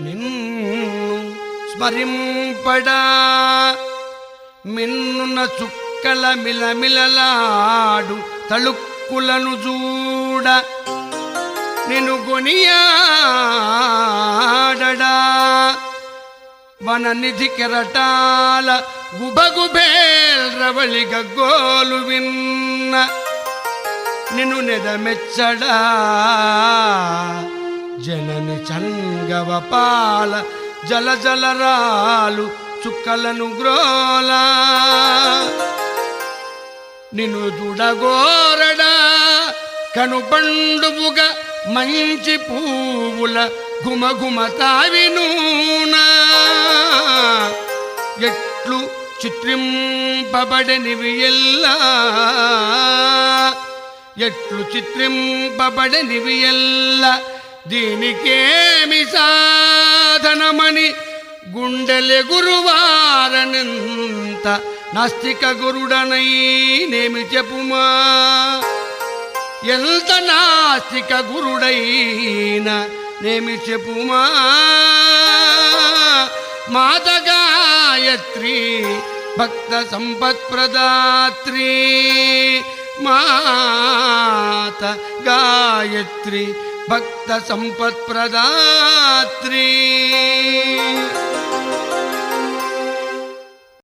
నిన్ను స్మరింపడా. మిన్నున చుక్కల మిలమిలలాడు తళుక్కులను చూడ. నిన్ను కొనియాడడా. వననిధి కెరటాల గుబగుబేల్రవళి గగ్గోలు విన్న. నిన్ను నెదమెచ్చడా. చంగవపాల చంగవ పాల జల జలరాలు చుక్కలను గ్రోలా. నిన్ను దుడగోరడా కనుపండువుగా మంచి పూవుల గుమగుమ తావినూనా ఎట్లు చిత్రింపబడనివి ఎల్లా. ఎట్లు చిత్రింపబడనివి ఎల్లా. దీనికేమి సాధనమని గుండెలె గురువారనంత నాస్తిక గురుడనైనేమి చెప్పుమా? ఎంత నాస్తిక గురుడైన నేమి చెప్పుమా? మాత గాయత్రి భక్త సంపత్ప్రదాత్రి మాత గాయత్రి భక్త సంపత్ప్రదాత్రి